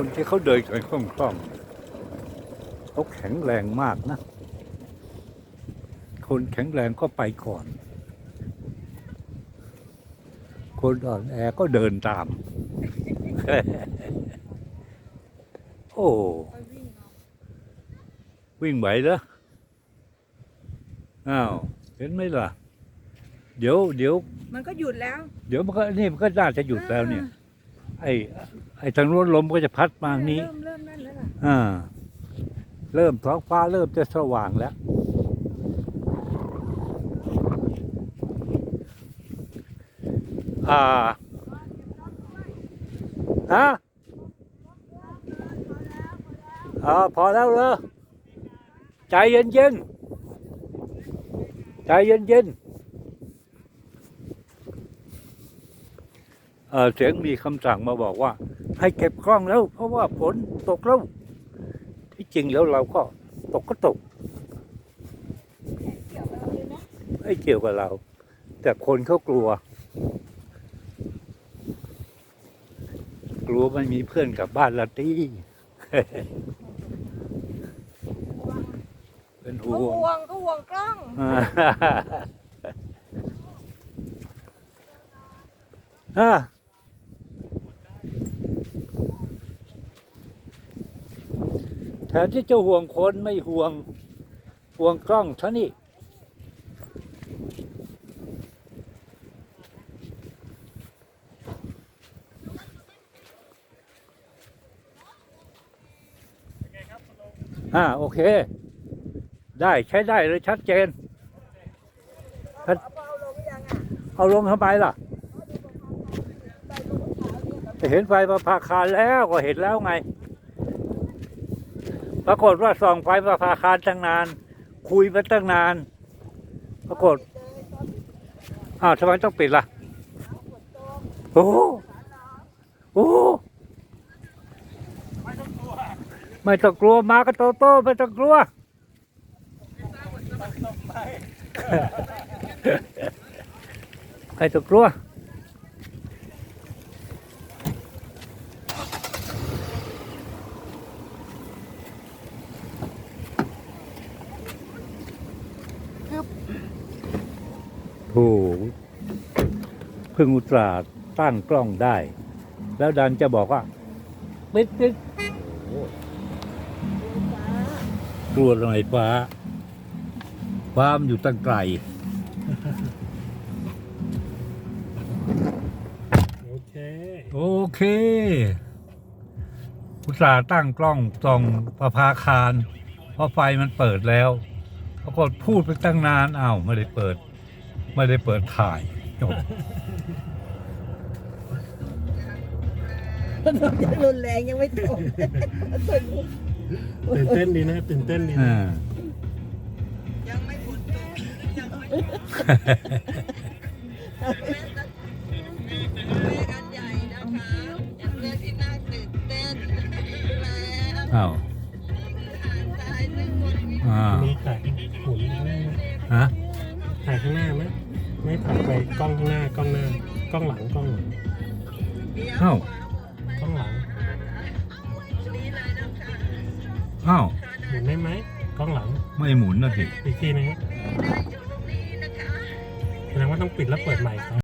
คนที่เขาเดินกันคล่องๆเขาแข็งแรงมากนะ คนแข็งแรงก็ไปก่อน คนอ่อนแอก็เดินตาม โอ้ค่อยวิ่งเอาวิ่งไหวเหรออ้าว เห็นไหมล่ะ เดี๋ยวเดี๋ยว มันก็หยุดแล้ว เดี๋ยวมันก็นี่มันก็น่าจะหยุดแล้วเนี่ย ไอ้ ไอ้ทางโน้นลมก็จะพัดมาทางนี้ เริ่มเริ่มนั่นแล้วล่ะอ่า เริ่มท้องฟ้าเริ่มจะสว่างแล้ว อ่าฮะอ่าพอแล้วเหรอใจเย็นเย็นๆใจเย็นเย็นๆเอ่อเสียงมีคำสั่งมาบอกว่า ให้เก็บกล้องแล้ว เพราะว่าฝนตกแล้วที่จริงแล้วเราก็ตกก็ตกไม่เกี่ยวกับเรา แต่คนเขากลัว กลัวไม่มีเพื่อนกลับบ้านละตี้เป็นก็ห่วงห่วงก็ห่วงกล้องอ่า อ่าแท นที่จะห่วงคนไม่ห่วงห่วงกล้องเท่านี้อ่าโอเค ได้ใช้ได้เลยชัดเจนเอาเอาลงยังอะเอาลงทำไมล่ะ เห็นไฟประภาคารแล้วก็เห็นแล้วไง ปรากฏว่าส่องไฟประภาคารตั้งนาน คุยมาตั้งนาน ปรากฏอ้าวทำไมต้องปิดล่ะ โอ้โหโอ้โหไม่ต้องกลัวมาก็โตโต้ไม่ต้องกลัวใครต้องกลัว ถูกเพิ่งอุตส่าห์ตั้งกล้องได้ แล้วดันจะบอกว่าปิดปิดกลัวหน่อยฟ้าฟ้ามันอยู่ตั้งไกลโอเค โอเค อุตส่าห์ตั้งกล้องส่องประภาคาร เพราะไฟมันเปิดแล้ว ปรากฏพูดไปตั้งนานอ้าวไม่ได้เปิด ไม่ได้เปิดถ่ายจบรุนแรงยังไม่จบตื่นเต้นดีนะตื่นเต้นดีนะ อ่ายังไม่หมดจบยังไม่หมดกันใหญ่นะคะอย่างเรื่องที่น่าตื่นเต้นแล้วอ้าวหาดทรายซึ่งหมดมี อ่า มีถ่าย หมุนข้างหน้าไหมฮะถ่ายข้างหน้าไหมไม่ถ่ายไปกล้องข้างหน้ากล้องหน้ากล้องหลังกล้องหลังอ้าวกล้องหลังนี้เลยนะคะอ้าวหมุนได้ไหมกล้องหลังไม่หมุนนะสิอีกทีนึงได้อยู่ตรงนี้นะคะแสดงว่าต้องปิดแล้วเปิดใหม่ครับ